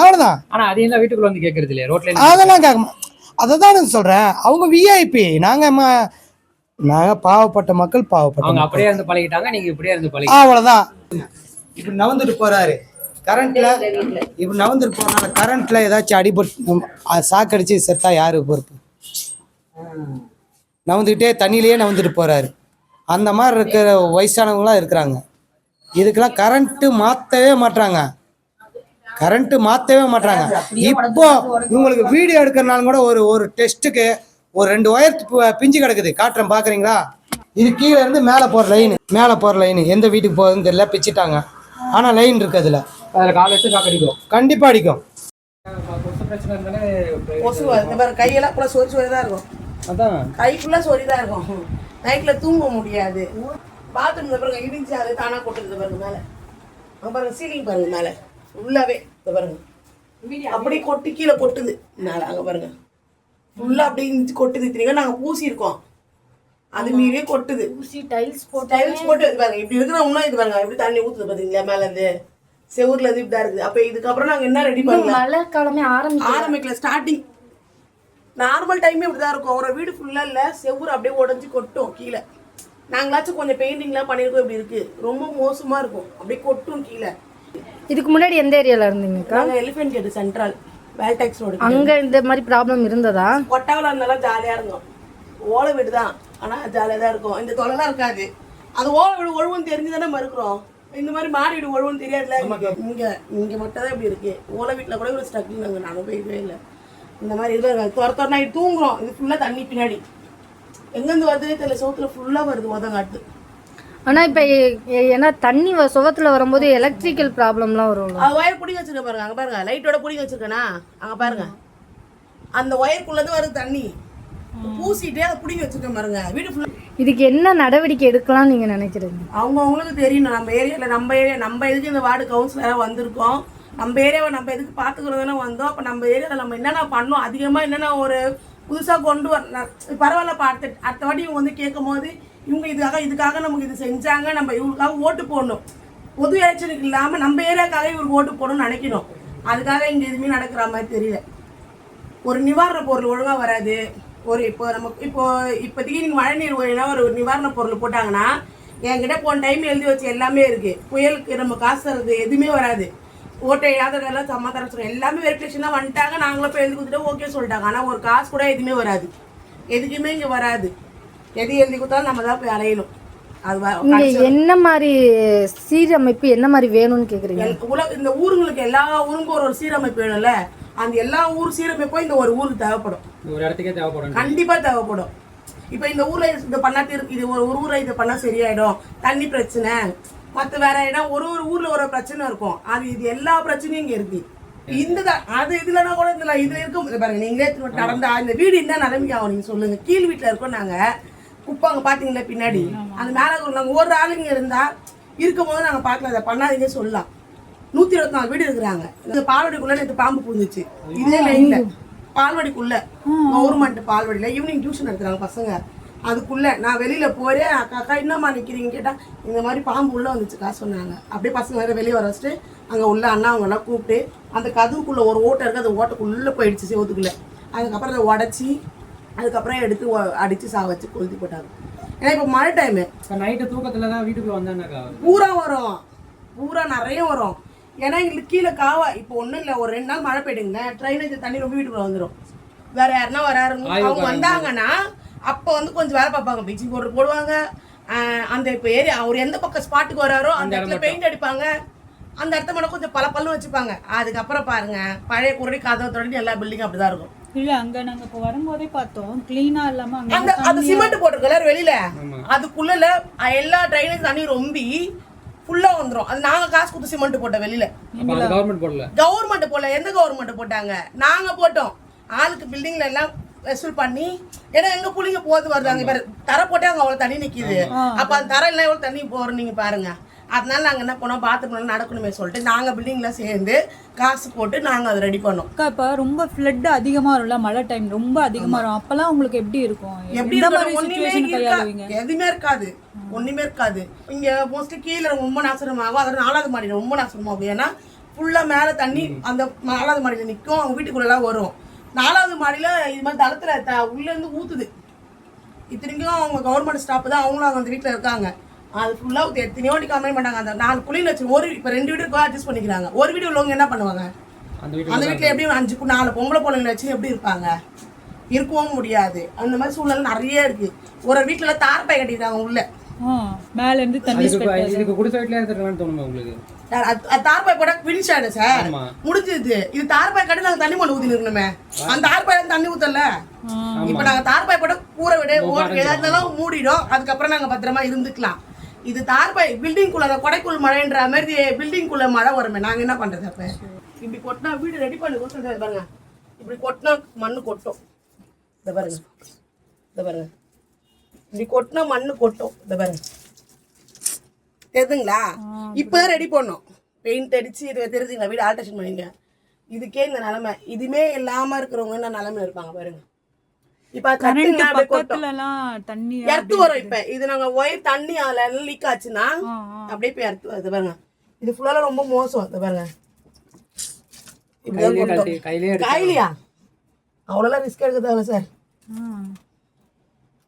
அவ்வளோதான் ஆனா அதையும் தான் வீட்டுக்குள்ள வந்து கேக்குறது இல்லையா? ரோட்ல அதெல்லாம் கேட்க அதை தான் நான் சொல்கிறேன் அவங்க விஐபி நாங்கள் ம நாங்கள் பாவப்பட்ட மக்கள் பாவப்பட்ட அப்படியே இருந்து பழகிட்டாங்க நீங்க இப்படியே இருந்து பழகி அவ்வளோதான் இப்படி நவந்துட்டு போறாரு. கரண்ட்ல இப்படி நவந்துட்டு போறனால கரண்ட்ல ஏதாச்சும் அடிபட்டு சாக்கடிச்சு செத்தா யாரு பொறுப்பு? நவந்துக்கிட்டே தண்ணியிலேயே நவந்துட்டு போறாரு. அந்த மாதிரி இருக்கிற வயசானவங்களாம் இருக்கிறாங்க. இதுக்கெல்லாம் கரண்ட்டு மாற்றவே மாட்டாங்க கரண்ட்டு மாற்றவே மாட்டாங்க இப்போ உங்களுக்கு வீடியோ எடுக்கிறனாலும் கூட ஒரு ஒரு டெஸ்ட்டுக்கு ஒரு ரெண்டு ஒயர் பிஞ்சு கிடக்குது. காட்டுறேன் பார்க்குறீங்களா இது கீழே இருந்து மேலே போகிற லைன் மேலே போகிற லைன் எந்த வீட்டுக்கு போகுதுன்னு தெரியல பிச்சுட்டாங்க. ஆனால் லைன் இருக்கு அதில். அதுல கால் வச்சு காக்கடிக்கும் கண்டிப்பாக அடிக்கும். கொசு பிரச்சனை இருந்தாலே கொசு இந்த பாரு கையெல்லாம் ஃபுல்லாக சொறி சொறி தான் இருக்கும். அதான். கை ஃபுல்லாக சொறி தான் இருக்கும். நைட்டில் தூங்க முடியாது. பாத்ரூம் பாருங்க இடிஞ்சு அது தானாக கொட்டுது பாருங்க மேலே. அங்கே பாருங்க சீலிங் பாருங்க மேலே. ஃபுல்லாகவே இந்த பாருங்க. அப்படி கொட்டி கீழே கொட்டுது. மேலே அங்கே பாருங்க. ஃபுல்லா அப்படியே இருந்துச்சு கொட்டுது. இத்தனைக்கும் நாங்க பூசி இருக்கோம். அது மீறியே கொட்டுது. ஊசி டைல்ஸ் போட்டு டைல்ஸ் போட்டு இது பாருங்க. இப்படி இருக்கிற இன்னும் இது பாருங்க. எப்படி தண்ணி ஊத்துது பாத்தீங்களா மேல இருந்து? செவுர்ல இருந்து இப்படி இருக்குது. அப்ப இதுக்கப்புறம் நாங்க என்ன ரெடி பண்ணலாம்? மழை காலமே ஆரம்பிச்சு ஆரம்பிக்கல. ஸ்டார்டிங் நார்மல் டைமே இப்படிதான் இருக்கும். ஒரு வீடு ஃபுல்லா இல்ல. செவுரு அப்படியே உடைஞ்சு கொட்டும் கீழே. நாங்களாச்சும் கொஞ்சம் பெயிண்டிங்லாம் பண்ணியிருக்கோம் இப்படி இருக்கு. ரொம்ப மோசமா இருக்கும். அப்படியே கொட்டும் கீழே. இதுக்கு முன்னாடி எந்த ஏரியால இருந்தீங்கக்கா? Elephant Gate Central Wall Tax Road அங்க இந்த மாதிரி ப்ராப்ளம் இருந்ததா? கொட்டாவில் இருந்தாலும் ஜாலியா இருக்கும் ஓலை வீடு தான் ஆனா ஜாலியா தான் இருக்கும். இந்த தொலைலாம் இருக்காது. அது ஓலை வீடு ஒழுவும் தெரிஞ்சு தானே மறுக்கிறோம். இந்த மாதிரி மாடி வீடு ஒழுவும் தெரியாதுல இங்க இங்க மட்டும் தான் இப்படி இருக்கு. ஓலை வீட்டுல கூட இவ்வளவு ஸ்ட்ரகிள் நாங்க நான் அனுபவிக்கவே இல்லை. இந்த மாதிரி இது பாருங்க, துர துர நைட் தூங்குறோம். இது ஃபுல்லா தண்ணி பின்னாடி. எங்கேருந்து வருதுன்னே தெரியல. சோத்துல ஃபுல்லா வருது உதங்காட்டு ஆனா இப்ப ஏன்னா தண்ணி சுவத்துல வரும்போது எலக்ட்ரிக்கல் ப்ராப்ளம்லாம் வரும்ல. அது ஒயர் பிடிங்க வச்சிருக்க பாருங்க அங்க பாருங்க லைட்டோட பிடிங்க வச்சிருக்கேனா? அங்க பாருங்க. அந்த ஒயருக்குள்ளது வருது தண்ணி பூசிட்டே அதை பிடிங்க வச்சிருக்கேன் பாருங்க. வீடு ஃபுல்லா இதுக்கு என்ன நடவடிக்கை எடுக்கலாம் நீங்க நினைக்கிறீங்க அவங்க அவங்களுக்கு தெரியணும் நம்ம ஏரியாவில் நம்ம ஏரியா நம்ம எதுக்கு இந்த வார்டு கவுன்சிலராக வந்திருக்கோம். நம்ம ஏரியாவை நம்ம எதுக்கு பார்த்துக்கிறது தானே வந்தோம். அப்போ நம்ம ஏரியாவில் நம்ம என்னென்ன பண்ணோம்? அதிகமாக என்னென்ன ஒரு புதுசாக கொண்டு வர பரவாயில்லப்பா அடுத்த அடுத்த வாட்டி இவங்க வந்து கேட்கும் போது இவங்க இதுக்காக இதுக்காக நமக்கு இது செஞ்சாங்க நம்ம இவங்களுக்காக ஓட்டு போடணும். பொது எலெக்ஷனுக்கு இல்லாமல் நம்ம ஏரியாக்காக இவருக்கு ஓட்டு போடணும்னு நினைக்கணும். அதுக்காக இங்கே எதுவுமே நடக்கிற மாதிரி தெரியல. ஒரு நிவாரண பொருள் ஒழுங்காக வராது. ஒரு இப்போ நம்ம இப்போ இப்போதைக்கு நீங்கள் மழை நீர் ஓயினா ஒரு நிவாரண பொருள் போட்டாங்கன்னா என்கிட்ட போன டைம் எழுதி வச்சு எல்லாமே இருக்குது புயலுக்கு நம்ம காசு தருது எதுவுமே வராது. ஓட்டை யாதெல்லாம் சமாதானம் சொல்லுவோம் எல்லாமே வெரிஃபிகேஷனாக வந்துட்டாங்க. நாங்களும் போய் எழுதி கொடுத்துட்டு ஓகே சொல்லிட்டாங்க. ஆனால் ஒரு காசு கூட எதுவுமே வராது. எதுக்குமே இங்கே வராது. எது எழுதி கொடுத்தாலும் நம்ம தான் போய் அலையணும். அது என்ன மாதிரி சீரமைப்பு என்ன மாதிரி வேணும்னு கேக்குறீங்க? உலக இந்த ஊருங்களுக்கு எல்லா ஊருக்கும் ஒரு ஒரு சீரமைப்பு வேணும்ல. அந்த எல்லா ஊர் சீரமைப்பும் இந்த ஒரு ஊருக்கு தேவைப்படும். ஒரு இடத்துக்கே தேவைப்படும். கண்டிப்பா தேவைப்படும். இப்போ இந்த ஊர்ல இது பண்ணா இது ஒரு ஒரு ஊர்ல இது பண்ணா சரியாயிடும். தண்ணி பிரச்சனை. மத்த வேற இடம் ஒரு ஒரு ஊர்ல ஒரு பிரச்சனை இருக்கும். அது இது எல்லா பிரச்சனையும் இங்க இருக்கு. இந்த அது இதுலனா கூட இதுல இதுல இருக்கும். இத பாருங்க நீங்களே நடந்தா இந்த வீடு என்ன நிலைமைக்கு ஆகும்? நீங்க சொல்லுங்க. கீழ் வீட்டுல இருக்கோம் நாங்க. குப்பாங்க பாத்தீங்களா பின்னாடி? அந்த மேல இருக்கிற நாங்க ஒரு ஆளுங்க இருந்தா இருக்கும் போது நாங்க பார்க்கல அதை பண்ணாதீங்க சொல்லலாம். நூத்தி இருபத்தி நாலு வீடு இருக்கிறாங்க. இந்த பால்வாடிக்குள்ள நேற்று பாம்பு புகுந்துச்சு இதே லைன்ல பால்வாடிக்குள்ள. கவர்மெண்ட் பால்வாடியில ஈவினிங் டியூஷன் எடுக்கிறாங்க பசங்க. அதுக்குள்ள நான் வெளியில போறேன் அக்கா அக்கா என்னம்மா நிக்கிறீங்க கேட்டா இந்த மாதிரி பாம்பு உள்ள வந்துச்சுக்கா சொன்னாங்க. அப்படியே பசங்க வேற வெளியே வர வச்சுட்டு அங்க உள்ள அண்ணா அவங்க எல்லாம் கூப்பிட்டு அந்த கதவுக்குள்ள ஒரு ஓட்டை இருக்கு அந்த ஓட்டைக்குள்ள போயிடுச்சு செவத்துக்குள்ள. அதுக்கப்புறம் அதை உடச்சி அதுக்கப்புறம் எடுத்து அடிச்சு சா வச்சு கொளுத்தி போட்டாங்க. ஏன்னா இப்போ மழை டைமு நைட்டு தூக்கத்துல தான் வீட்டுக்குள்ள வந்தானாக்கா? பூரா வரும். பூரா நிறைய வரும். ஏன்னா எங்களுக்கு கீழே காவா இப்போ ஒன்றும் இல்லை. ஒரு ரெண்டு நாள் மழை பெய்யுங்க ட்ரைனேஜ் தண்ணி ரொம்ப வீட்டுக்குள்ள வந்துடும் வேற யாருன்னா வராருங்க. அவங்க வந்தாங்கன்னா அப்போ வந்து கொஞ்சம் வேலை பார்ப்பாங்க. ப்ளீச்சிங் பவுடர் போடுவாங்க. அந்த இப்போ ஏரியா அவர் எந்த பக்கம் ஸ்பாட்டுக்கு வராரோ அந்த இடத்துல பெயிண்ட் அடிப்பாங்க. அந்த இடத்த மட்டும் கொஞ்சம் பல பல்லு வச்சுப்பாங்க. அதுக்கப்புறம் பாருங்க பழைய குரடி கதவை தொடங்கி எல்லா பில்டிங்கும் அப்படிதான் இருக்கும். இல்ல அங்க நாங்க இப்ப வரும்போதே பார்த்தோம். கிளீனா இல்லாம அங்க அந்த அந்த சிமெண்ட் போட்டிருக்கல வெளியில? அதுக்குள்ள எல்லா ட்ரைனேஜ் தண்ணி ரொம்பி ஃபுல்லா வந்துரும். அது நாங்க காசு கொடுத்து சிமெண்ட் போட்டோம் வெளியில. அது கவர்மெண்ட் போடல. கவர்மெண்ட் போடல. எந்த கவர்மெண்ட் போட்டாங்க? நாங்க போட்டோம். ஆளுக்கு பில்டிங்ல எல்லாம் வசூல் பண்ணி ஏன்னா எங்க புள்ளிங்க போது வருதாங்க இப்ப தர போட்டே அங்க அவ்வளவு தண்ணி நிக்குது. அப்ப அந்த தர எல்லாம் எவ்வளவு தண்ணி போறோம் நீங்க பாருங்க. அதனால நாங்க என்ன பண்ணோம்? பாத்ரூம் நடக்கணுமே சொல்லிட்டு நாங்க பில்டிங்ல சேர்ந்து காசு போட்டு நாங்க அதை ரெடி பண்ணோம். அக்கா இப்ப ரொம்ப ஃப்ளட் அதிகமா வரும்ல மழை டைம் ரொம்ப அதிகமா வரும். அப்பெல்லாம் உங்களுக்கு எப்படி இருக்கும்? எப்படி சுச்சுவேஷன் எதுவுமே இருக்காது. ஒண்ணுமே இருக்காது. இங்க மோஸ்ட்லி கீழே ரொம்ப நாசனமாகும் அதோட நாலாவது மாடியில ரொம்ப நாசனமாகும் ஏன்னா ஃபுல்லா மேல தண்ணி அந்த நாலாவது மாடியில நிக்கும். அவங்க வீட்டுக்குள்ள எல்லாம் வரும். நாலாவது மாடியில இது மாதிரி தளத்துல த- உள்ள இருந்து ஊத்துது இத்தனைக்கும் அவங்க கவர்மெண்ட் ஸ்டாஃப் தான் அவங்களும் அந்த வீட்டுல இருக்காங்க. அது ஃபுல்லா ஊத்து எத்தனையோ கம்ப்ளைண்ட் பண்ணாங்க. அந்த நாலு புள்ளியில வச்சு ஒரு இப்ப ரெண்டு வீடு இருக்கோ அட்ஜஸ்ட் பண்ணிக்கிறாங்க. ஒரு வீடு உள்ளவங்க என்ன பண்ணுவாங்க? அந்த வீட்டுல எப்படி அஞ்சு கு- நாலு பொம்பளை பிள்ளைங்களை வச்சு எப்படி இருப்பாங்க? இருக்கவும் முடியாது. அந்த மாதிரி சூழ்நிலை நிறைய இருக்கு. ஒரு வீட்டுல தார்பாய் கட்டிக்கிறாங்க உள்ள. மேல இருந்து தண்ணி இதுக்கு குடிசை தோணுமா உங்களுக்கு? தார்பாய் ஆயிடும் சார். முடிஞ்சது. இது தார்பாய் கட்டி நாங்க தண்ணி மண்ணு ஊத்தி இருக்கணுமே அந்த தார்பாய் தண்ணி ஊத்தல. இப்ப நாங்க தார்பாய் போட்டா கூரை விட ஓட்டு எதா இருந்தாலும் மூடிடும். அதுக்கப்புறம் நாங்க பத்திரமா இருந்துக்கலாம். இது தார்பாய் பில்டிங் குள்ள கொடைக்குள் மழைன்ற மாதிரி பில்டிங் குள்ள மழை வருமே. நாங்க என்ன பண்றது அப்ப? இப்படி கொட்டினா வீடு ரெடி பண்ணி கொடுத்து பாருங்க. இப்படி கொட்டினா மண்ணு கொட்டும். இந்த பாருங்க. இந்த பாருங்க. இப்படி கொட்டினா மண்ணு கொட்டும். இந்த பாருங்க. தெரியுதுங்களா இப்பதான் ரெடி பண்ணோம். பெயிண்ட் அடிச்சு இது தெரியுதுங்களா வீடு ஆல்ட்ரேஷன் பண்ணிங்க இதுக்கே இந்த நிலமை. இதுமே இல்லாம இருக்கிறவங்க என்ன நிலமை இருப்பாங்க பாருங்க. இப்ப கரண்ட் தட்டுங்க, அப்படியே கொட்டும். பக்கத்துல எல்லாம் தண்ணி எர்த்து வரும் இப்ப. இது நாங்க ஒயர் தண்ணி அதுல லீக் ஆச்சுன்னா. அப்படியே போய் எர்த்து இது பாருங்க. இது ஃபுல்லால ரொம்ப மோசம் இது பாருங்க. காயிலியா? அவ்வளோலாம் ரிஸ்க் எடுக்க தேவை சார்.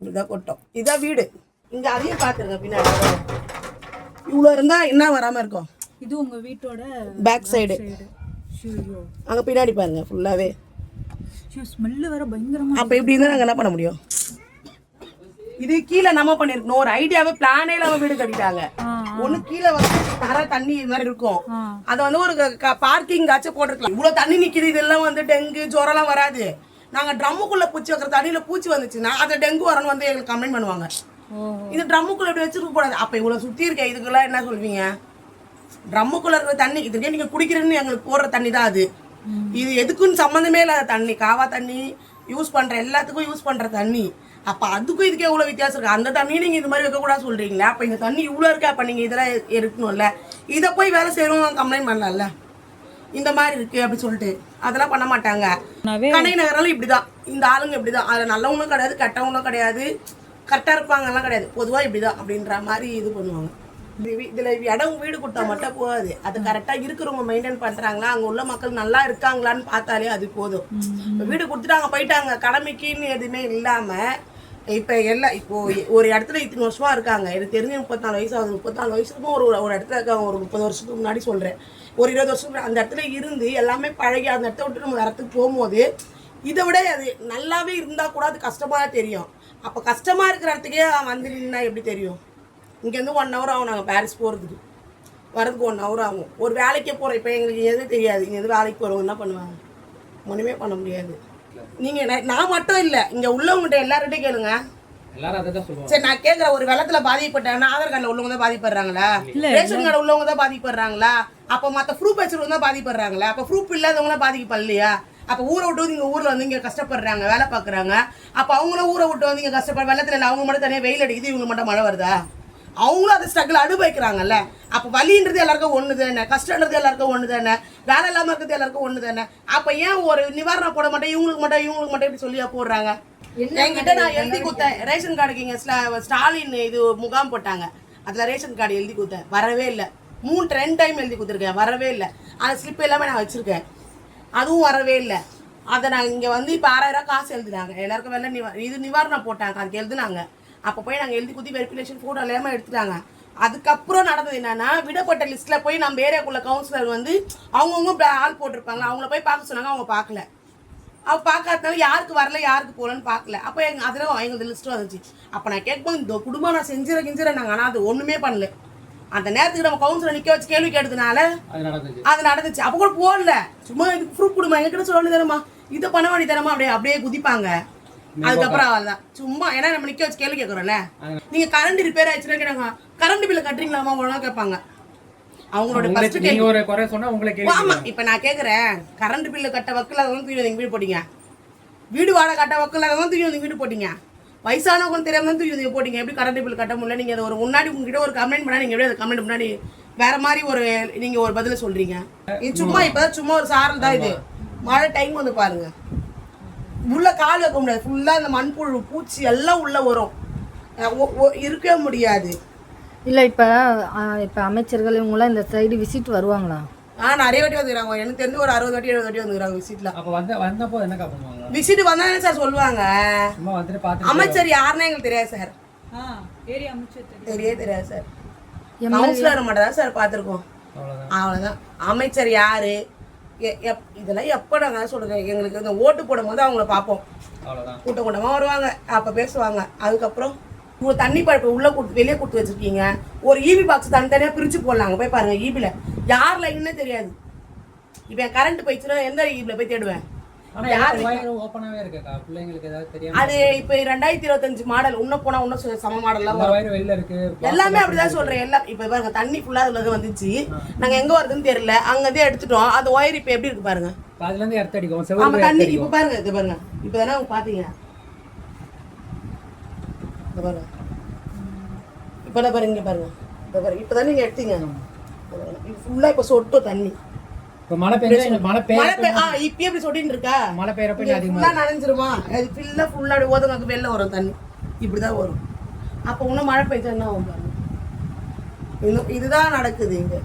இப்படிதான் கொட்டும். இதான் வீடு. இங்க அதையும் பாத்துருங்க பின்னாடி. இவ்வளோ இருந்தா என்ன வராம இருக்கும்? இது உங்க வீட்டோட பேக் சைடு அங்க பின்னாடி பாருங்க ஃபுல்லாவே ஸ்மெல்லு வேற பயங்கரமா அப்ப இப்படி இருந்தா நாங்க என்ன பண்ண முடியும்? இது கீழே நம்ம பண்ணிருக்கணும் ஒரு ஐடியாவே பிளானே இல்லாம வீடு கட்டிட்டாங்க. ஒண்ணு கீழே வந்து தர தண்ணி இது மாதிரி இருக்கும். அத வந்து ஒரு பார்க்கிங் காச்சும் போட்டிருக்கலாம். இவ்வளவு தண்ணி நிக்குது இதெல்லாம் வந்து டெங்கு ஜுரம்லாம் வராது. நாங்க ட்ரம்முக்குள்ள பூச்சி வைக்கிற தண்ணியில பூச்சி வந்துச்சுன்னா அது டெங்கு வரணும் வந்து எங்களுக்கு கம்ப்ளைண்ட் பண்ணுவாங்க. இது ட்ரம்முக்குள்ள இப்படி வச்சிருக்க கூடாது. அப்ப இவ்வளவு சுத்தி இருக்க இதுக்கெல்லாம் என்ன சொல்வீங்க? ட்ரம்முக்குள்ள இருக்கிற தண்ணி இதுக்கே நீங்க குடிக்கிறேன்னு எங்களுக்கு போடுற தண்ணி தான் அது. இது எதுக்குன்னு சம்மந்தமே இல்லாத தண்ணி. காவா தண்ணி யூஸ் பண்ற எல்லாத்துக்கும் யூஸ் பண்ற தண்ணி. அப்ப அதுக்கும் இதுக்கே இவ்வளவு வித்தியாசம் இருக்கு? அந்த தண்ணியை நீங்க இது மாதிரி வைக்க கூடாது சொல்றீங்களா. அப்ப இந்த தண்ணி இவ்வளவு இருக்கு? அப்ப நீங்க இதெல்லாம் இருக்கணும்ல இதை போய் வேலை செய்யறவங்க கம்ப்ளைண்ட் பண்ணலாம்ல. இந்த மாதிரி இருக்கு அப்படி சொல்லிட்டு. அதெல்லாம் பண்ண மாட்டாங்க. கண்ணகி நகராலும் இப்படிதான். இந்த ஆளுங்க இப்படிதான். அதுல நல்லவங்களும் கிடையாது கெட்டவங்களும் கிடையாது. கரெக்டா இருப்பாங்கலாம் கிடையாது. பொதுவா இப்படிதான் அப்படின்ற மாதிரி இது பண்ணுவாங்க. இதுல இடம் வீடு கொடுத்தா மட்டும் போகாது. அது கரெக்டா இருக்கிறவங்க மெயின்டைன் பண்றாங்களா அங்க உள்ள மக்கள் நல்லா இருக்காங்களான்னு பார்த்தாலே அது போதும். வீடு கொடுத்துட்டாங்க போயிட்டாங்க கடமைக்குன்னு எதுவுமே இல்லாம இப்ப எல்லாம் இப்போ ஒரு இடத்துல இத்தனை வருஷமா இருக்காங்க. எனக்கு தெரிஞ்சு முப்பத்தாலு வயசு ஆகுது. முப்பத்தாலு வயசுக்கும் ஒரு ஒரு இடத்துல இருக்காங்க ஒரு முப்பது வருஷத்துக்கு முன்னாடி சொல்றேன். ஒரு இருபது வருஷத்துக்கு அந்த இடத்துல இருந்து எல்லாமே பழகி அந்த இடத்த விட்டு நம்ம இடத்துக்கு போகும்போது இதை விட அது நல்லாவே இருந்தா கூட அது கஷ்டமா தெரியும். அப்ப கஷ்டமா இருக்கிற இடத்துக்கே வந்து நின்னா எப்படி தெரியும்? இங்கேருந்து ஒன் ஹவர் ஆகும் நாங்கள் பாரிஸ் போகிறதுக்கு வரதுக்கு ஒன் ஹவர் ஆகும். ஒரு வேலைக்கே போகிறோம் இப்போ எங்களுக்கு எதுவும் தெரியாது. இங்கே எது வேலைக்கு போகிறவங்க என்ன பண்ணுவாங்க? ஒன்றுமே பண்ண முடியாது. நீங்கள் நான் மட்டும் இல்லை இங்கே உள்ளவங்ககிட்ட எல்லார்கிட்டையும் கேளுங்க. சரி நான் கேட்குற ஒரு வெள்ளத்துல பாதிக்கப்பட்டாங்கன்னா ஆதார் கார்டில் உள்ளவங்க தான் பாதிப்படுறாங்களா? ரேஷன் கார்டு உள்ளவங்க தான் பாதிப்படுறாங்களா? அப்போ மற்ற ப்ரூஃப் வச்சிருவங்க தான் பாதிப்படுறாங்களா? அப்போ ப்ரூஃப் இல்லாதவங்களாம் பாதிக்கப்படலையா? அப்போ ஊரை விட்டு வந்து இங்கே ஊரில் வந்து இங்கே கஷ்டப்படுறாங்க வேலை பார்க்குறாங்க. அப்போ அவங்களும் ஊரை விட்டு வந்து இங்கே கஷ்டப்பட வெள்ளத்தில் இல்லை அவங்க மட்டும் தனியாக வெயில் அடிக்குது இவங்க மட்டும் மழை வருதா? அவங்களும் அதை ஸ்ட்ரகிள் அனுபவிக்கிறாங்கல்ல. அப்போ வலின்றது எல்லாருக்கும் ஒன்று தானே கஷ்டன்றது எல்லாருக்கும் ஒன்று தானே வேலை இல்லாமல் இருக்கிறது எல்லாருக்கும் ஒன்று தானே அப்போ ஏன் ஒரு நிவாரணம் போட மாட்டேன் இவங்களுக்கு மட்டும் இவங்களுக்கு மட்டும் இப்படி சொல்லியா போடுறாங்க? என்கிட்ட நான் எழுதி கொடுத்தேன். ரேஷன் கார்டுக்கு இங்கே ஸ்டாலின் இது முகாம் போட்டாங்க. அதில் ரேஷன் கார்டு எழுதி கொடுத்தேன். வரவே இல்லை. மூணு ரெண்டு டைம் எழுதி கொடுத்துருக்கேன். வரவே இல்லை. அந்த ஸ்லிப் எல்லாமே நான் வச்சுருக்கேன். அதுவும் வரவே இல்லை. அதை நான் இங்கே வந்து இப்போ ஆறாயிரம் காசு எழுதினாங்க. எல்லாருக்கும் வெள்ள நிவா இது நிவாரணம் போட்டாங்க. அதுக்கு எழுதுனாங்க. அப்போ போய் நாங்கள் எழுதி குத்தி வெரிஃபிகேஷன் ஃபோட்டோ எல்லாமே எடுத்துட்டாங்க. அதுக்கப்புறம் நடந்தது என்னன்னா விடப்பட்ட லிஸ்ட்டில் போய் நம்ம ஏரியாக்குள்ள கவுன்சிலர் வந்து அவங்கவுங்க ஆள் போட்டிருப்பாங்க. அவங்கள போய் பார்க்க சொன்னாங்க அவங்க பார்க்கல. அவ பார்க்காதனால யாருக்கு வரல யாருக்கு போகலன்னு பார்க்கல. அப்போ எங்க அதில் எங்களுக்கு லிஸ்ட் வந்துச்சு. அப்போ நான் கேட்கும்போது இந்த குடும்பம் நான் செஞ்சிட கிஞ்சிட நாங்கள் ஆனால் அது ஒன்றுமே பண்ணல. அந்த நேரத்துக்கு நம்ம கவுன்சிலர் நிற்க வச்சு கேள்வி கேட்டதுனால அது நடந்துச்சு. அப்போ கூட போடல சும்மா இதுக்கு ப்ரூஃப் கொடுமா? எங்ககிட்ட சொல்ல வேண்டியதானமா இதை பண்ண வேண்டியதானமா அப்படியே அப்படியே குதிப்பாங்க. அதுக்கப்புறம் அவ்வளோதான் சும்மா ஏன்னா நம்ம நிற்க வச்சு கேள்வி கேட்குறோம்ல. நீங்க கரண்ட் ரிப்பேர் ஆயிடுச்சுன்னா கேட்டாங்க கரண்ட் பில்ல கட்டுறீங்களாமா ஒழுங்கா கேட்பாங்க. அவங்களோட ஃபர்ஸ்ட் நீங்க ஒரு குறை சொன்னா உங்களை கேள்வி ஆமா இப்ப நான் கேக்குறேன் கரண்ட் பில்லு கட்ட வக்கில் அதெல்லாம் தூக்கி வந்து வீடு போட்டீங்க. வீடு வாடகை கட்ட வக்கில் அதெல்லாம் தூக்கி வந்து வீடு போட்டீங்க. வயசானவங்க தெரியாம தான் தூக்கி வந்து போட்டீங்க. எப்படி கரண்ட் பில் கட்ட முடியல? நீங்க ஒரு முன்னாடி உங்ககிட்ட ஒரு கம்ப்ளைண்ட் பண்ணா நீங்க எப்படி அந்த கம்ப்ளைண்ட் முன்னாடி வேற மாதிரி ஒரு நீங்க ஒரு பதில சொல்றீங்க. சும்மா இப்பதான் சும்மா ஒரு சாரல் தான் இது. மழை டைம் வந்து பாருங்க. உள்ள கால் வைக்க முடியாது. ஃபுல்லா இந்த மண்புழு பூச்சி எல்லாம் உள்ள வரும். இருக்கவே முடியாது. இல்லை இப்போ இப்போ அமைச்சர்கள் இவங்களாம் இந்த சைடு விசிட் வருவாங்களா? ஆ நிறைய வாட்டி வந்துக்கிறாங்க. எனக்கு தெரிஞ்சு ஒரு அறுபது வாட்டி எழுபது வாட்டி வந்துக்கிறாங்க விசிட்ல அப்ப வந்த வந்தப்போ என்னக்கா பண்ணுவாங்க? விசிட் வந்தா என்ன சார் சொல்லுவாங்க. சும்மா வந்துட்டு பார்த்து அமைச்சர் யாருன்னு எங்களுக்கு தெரியாது சார் ஆ ஏரியா அமைச்சர் தெரியவே தெரியாது சார் கவுன்சிலர் மட்டும் தான் சார் பார்த்துருக்கோம் அவ்வளோதான் அமைச்சர் யாரு? எப்- இதெல்லாம் எப்போ நாங்கள் சொல்கிறேன் எங்களுக்கு இந்த ஓட்டு போடும்போது அவங்கள பார்ப்போம். கூட்டம் கூட்டமாக வருவாங்க. அப்போ பேசுவாங்க. அதுக்கப்புறம் உங்க தண்ணி பைப்பு உள்ள கொடுத்து வெளியே கொடுத்து வச்சிருக்கீங்க. ஒரு ஈபி பாக்ஸ் தனித்தனியாக பிரிச்சு போடலாங்க போய் பாருங்க ஈபில யார் லைன்னே தெரியாது. இப்போ என் கரண்ட் போயிடுச்சுன்னா எந்த ஈபில போய் தேடுவேன்? அது இப்போ ரெண்டாயிரத்தி இருபத்தஞ்சு மாடல் இன்னும் போனா சு- சம எல்லாமே அப்படிதான் சொல்றேன். எல்லாம் இப்ப பாருங்க தண்ணி ஃபுல்லா அதுல வந்துச்சு. நாங்க எங்க வருதுன்னு தெரியல. அங்க இருந்தே எடுத்துட்டோம். அந்த ஒயர் இப்ப எப்படி இருக்கு பாருங்க? அதுல இருந்து எர்த் அடிக்கும். ஆமா செவ்வறு தண்ணி இப்ப பாருங்க இது பாருங்க. இப்பதானே அவங்க பாத்தீங்க? பாருங்க. இப்பதான் பாருங்க பாருங்க. பாருங்க. இப்பதானே நீங்க எடுத்தீங்க? ஃபுல்லா இப்ப சொட்டும் தண்ணி. இப்ப மழை பெய்ஞ்சா மழை மழை பெய் பெய்ய ஆ இப்பயே இப்படி சொல்லிட்டு இருக்கா? மழை பெய்யறப்ப நனைஞ்சிருமா? அது ஃபுல்லாக ஃபுல்லாக ஓதுங்க வெளில வரும் தண்ணி. இப்படி தான் வரும். அப்போ இன்னும் மழை பெய்ஞ்சா என்ன ஆகும் பாருங்க. இன்னும் இதுதான் நடக்குது இங்கே.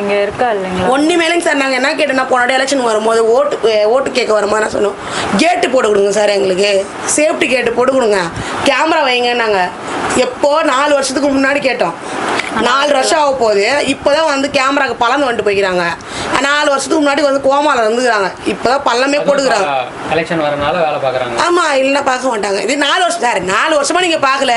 இங்க இருக்கா இல்லைங்களா? மேலேங்க சார் நாங்கள் என்ன கேட்டோம்னா போனாடி எலெக்ஷன் வரும்போது ஓட்டு ஓட்டு கேட்க வரும்போது என்ன சொன்னோம். கேட்டு போட்டு கொடுங்க சார் எங்களுக்கு. சேஃப்டி கேட்டு போட்டு கொடுங்க. கேமரா வைங்க நாங்கள் எப்போ நாலு வருஷத்துக்கு முன்னாடி கேட்டோம். நாலு வருஷம் ஆக போகுது. இப்போ தான் வந்து கேமராக்கு பலன் வந்துட்டு போய்க்கிறாங்க. நாலு வருஷத்துக்கு முன்னாடி வந்து கோமாவில் இருந்துக்கிறாங்க. இப்போ தான் பள்ளமே போட்டுக்கிறாங்க. எலெக்ஷன் வரனால வேலை பாக்குறாங்க ஆமாம் இல்லைன்னா பார்க்க மாட்டாங்க. இது நாலு வருஷம் சார் நாலு வருஷமாக நீங்கள் பார்க்கல.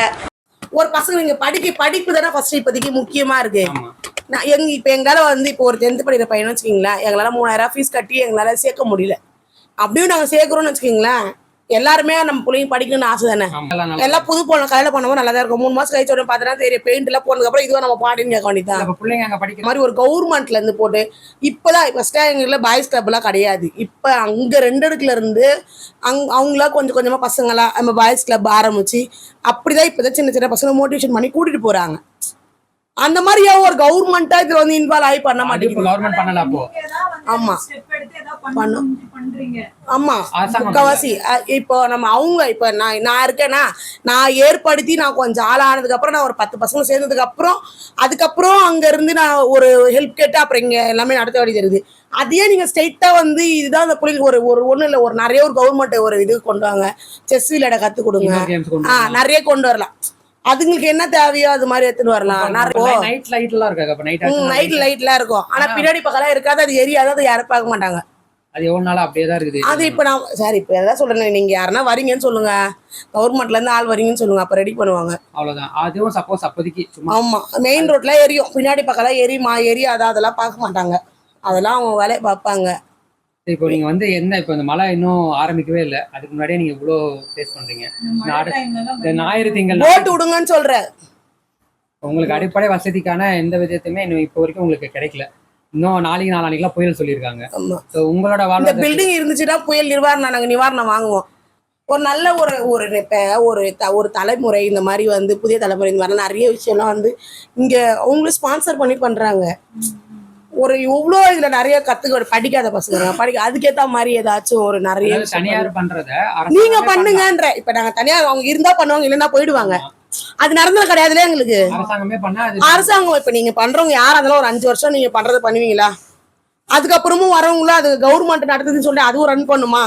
ஒரு பசங்க நீங்கள் படிக்க படிப்பு தானே ஃபஸ்ட்டு இப்போதைக்கு முக்கியமாக இருக்குது ஆமா. நான் எங்க இப்போ எங்களால் வந்து இப்போ ஒரு டென்த்து படிக்கிற பையன் வச்சுக்கிங்களேன் எங்களால் மூணாயிரம் ஃபீஸ் கட்டி எங்களால் சேர்க்க முடியல. அப்படியும் நாங்கள் சேர்க்குறோம்னு வச்சுக்கிங்களேன். எல்லாருமே நம்ம பிள்ளைங்க படிக்கணும்னு ஆசை தானே? எல்லாம் எல்லாம் புது பொண்ணு கல்யாணம் பண்ணும்போது நல்லா தான் இருக்கும். மூணு மாதம் கழிச்ச உடனே பார்த்தோன்னா தெரியும் பெயிண்ட் எல்லாம் போனதுக்கப்புறம் இதுவும் நம்ம பாடின்னு கேட்க வேண்டியதான் பிள்ளைங்க அங்க படிக்கிற மாதிரி ஒரு கவர்மெண்ட்ல இருந்து போட்டு இப்போதான் இப்போ ஸ்டேங்கில் பாய்ஸ் கிளப்லாம் கிடையாது. இப்போ அங்கே ரெண்டு இடத்துல இருந்து அங் அவங்களா கொஞ்சம் கொஞ்சமாக பசங்களா நம்ம பாய்ஸ் கிளப் ஆரம்பிச்சு அப்படிதான் இப்போதான் சின்ன சின்ன பசங்க மோட்டிவேஷன் பண்ணி கூட்டிட்டு போறாங்க. அந்த மாதிரியா ஒரு கவர்மெண்ட்டா இதுல வந்து இன்வால்வ் ஆகி பண்ண மாட்டேங்குது. ஆமா. பண்றீங்க. ஆமா. முக்காவாசி அஹ் இப்போ நம்ம அவங்க இப்போ நான் நான் இருக்கேன்னா நான் ஏற்படுத்தி நான் கொஞ்சம் ஆளானதுக்கு அப்புறம் நான் ஒரு பத்து பசங்க சேர்ந்ததுக்கு அப்புறம் அதுக்கப்புறம் அங்க இருந்து நான் ஒரு ஹெல்ப் கேட்டு அப்புறம் இங்க எல்லாமே நடத்த வேண்டியது இருக்குது. அதையே நீங்க ஸ்ட்ரைட்டா வந்து இதுதான் அந்த பிள்ளைங்க ஒரு ஒரு ஒண்ணு இல்ல ஒரு நிறைய ஒரு கவர்மெண்ட் ஒரு இது கொண்டு வாங்க. செஸ் விளையாட கத்து கொடுங்க. ஆ நிறைய கொண்டு வரலாம். அதுங்களுக்கு என்ன தேவையோ அது மாதிரி எடுத்துட்டு வரலாம். நிறைய நைட் லைட் எல்லாம் அப்ப நைட் நைட் லைட்லாம் இருக்கும். ஆனா பின்னாடி பக்கம் இருக்காது அது எரியாது அது யாரும் பார்க்க மாட்டாங்க. அது எவ்வளவு நாளா அப்படியே தான் இருக்குது. அது இப்போ நான் சார் இப்போ எதாவது சொல்றேன் நீங்க யாருன்னா வரீங்கன்னு சொல்லுங்க. கவர்மெண்ட்ல இருந்து ஆள் வரீங்கன்னு சொல்லுங்க அப்ப ரெடி பண்ணுவாங்க. அவ்வளவுதான். அதுவும் சப்போஸ் அப்போதைக்கு சும்மா ஆமா. மெயின் ரோட்ல எரியும். பின்னாடி பக்கம் எரியுமா? எரியாதா? அதெல்லாம் பார்க்க மாட்டாங்க. அதெல்லாம் அவங்க வேலையை பார்ப்பாங்க. இப்போ நீங்க வந்து என்ன இப்போ இந்த மழை இன்னும் ஆரம்பிக்கவே இல்லை. அதுக்கு முன்னாடியே நீங்க இவ்வளோ ஃபேஸ் பண்றீங்க. இந்த ஞாயிறு திங்கள் போட்டு விடுங்கன்னு சொல்றேன். உங்களுக்கு அடிப்படை வசதிக்கான எந்த விதத்தையுமே இன்னும் இப்போ வரைக்கும் உங்களுக்கு கிடைக்கல. இன்னும் நாளைக்கு நாளானிக்கெல்லாம் புயல் சொல்லியிருக்காங்க. உங்களோட வாழ்வாதார பில்டிங் இருந்துச்சுன்னா புயல் நிவாரணம் நாங்க நிவாரணம் வாங்குவோம். ஒரு நல்ல ஒரு ஒரு இப்ப ஒரு த ஒரு தலைமுறை இந்த மாதிரி வந்து புதிய தலைமுறை இந்த மாதிரி நிறைய விஷயம்லாம் வந்து இங்க அவங்களும் ஸ்பான்சர் பண்ணி பண்றாங்க. ஒரு இவ்வளோ இதுல நிறைய கத்துக்க படிக்காத பசங்க. படிக்க அதுக்கேத்த மாதிரி ஏதாச்சும் ஒரு நிறைய தனியார் பண்றத அரசாங்கமே நீங்க பண்ணலாம். பண்ணுங்கன்ற இப்ப நாங்க தனியார் அவங்க இருந்தா பண்ணுவாங்க இல்லைன்னா போயிடுவாங்க. அது நடந்தது கிடையாதுல எங்களுக்கு? அரசாங்கமே இப்ப நீங்க பண்றவங்க யாரா? இருந்தாலும் ஒரு அஞ்சு வருஷம் நீங்க பண்றதை பண்ணுவீங்களா? அதுக்கப்புறமும் வரவங்களும் அது கவர்மெண்ட் நடத்துதுன்னு சொல்லி அதுவும் ரன் பண்ணுமா?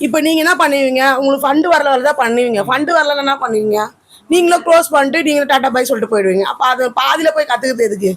இப்ப நீங்க என்ன பண்ணுவீங்க? உங்களுக்கு ஃபண்டு வரல வரல தான் பண்ணுவீங்க. ஃபண்டு வரல என்ன பண்ணுவீங்க? நீங்களும் க்ளோஸ் பண்ணிட்டு நீங்களும் டாட்டா பை சொல்லிட்டு போயிடுவீங்க. அப்ப அது பாதியில போய் கத்துக்கிறது எதுக்கு?